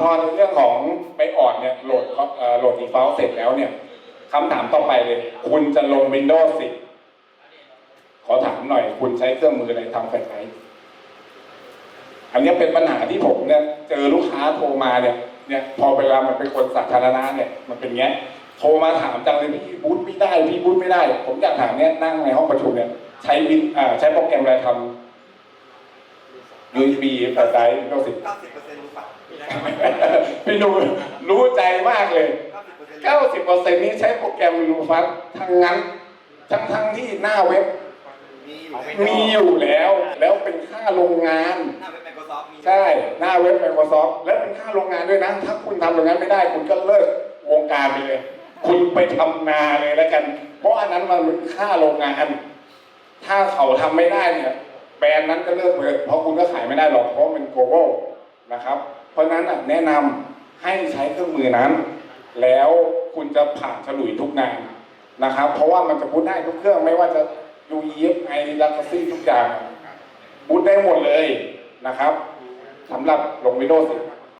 พอในเรื่องของไปออดเนี่ยโหลดโหลดดีฟอลต์เสร็จแล้วเนี่ยคำถามต่อไปเลย คุณจะลง Windows 10 ขอถามหน่อย คุณใช้เครื่องมืออะไรทำแฟลชไดร์อันนี้เป็นปัญหาที่ผมเนี่ยเจอลูกค้าโทรมาเนี่ยเนี่ย พอเวลามันเป็นคนสาธารณะเนี่ยมันเป็นเงี้ยโทรมาถามจังเลยพี่บูทไม่ได้พี่บูทไม่ได้ ผมอยากถามเนี่ยนั่งในห้องประชุมเนี่ยใช้วินอ่าใช้โปรแกรมอะไรทำ USB แฟลชไดรฟ์ Windows 10 พี่ดูรู้ใจมากเลยเก้าสิบเปอร์เซ็นต์90%นี้ใช้โปรแกรมรูฟัสทั้งนั้น ทั้งทั้งที่หน้าเว็บ มีอยู่แล้วมีอยู่แล้วแล้วเป็นค่าโรงงานหน้าเว็บ Microsoft มีใช่ หน้าเว็บ Microsoft และเป็นค่าโรงงานด้วยนะ ถ้าคุณทำตรงนั้นไม่ได้ คุณก็เลิกวงการไปเลย คุณไปทำนาเลยแล้วกัน เพราะอันนั้นมันเป็นค่าโรงงาน ถ้าเขาทำไม่ได้เนี่ย แบรนด์นั้นก็เลิกเลยเพราะคุณก็ขายไม่ได้หรอก เพราะมัน global นะครับ เพราะฉะนั้นแนะนำให้ใช้เครื่องมือนั้น แล้วคุณจะผ่านฉลุยทุกงานนะครับ เพราะว่ามันจะพูดได้ทุกเครื่องไม่ว่าจะ UEFI ลักซี่ทุกอย่างบูตได้หมดเลยนะครับสำหรับลง Windows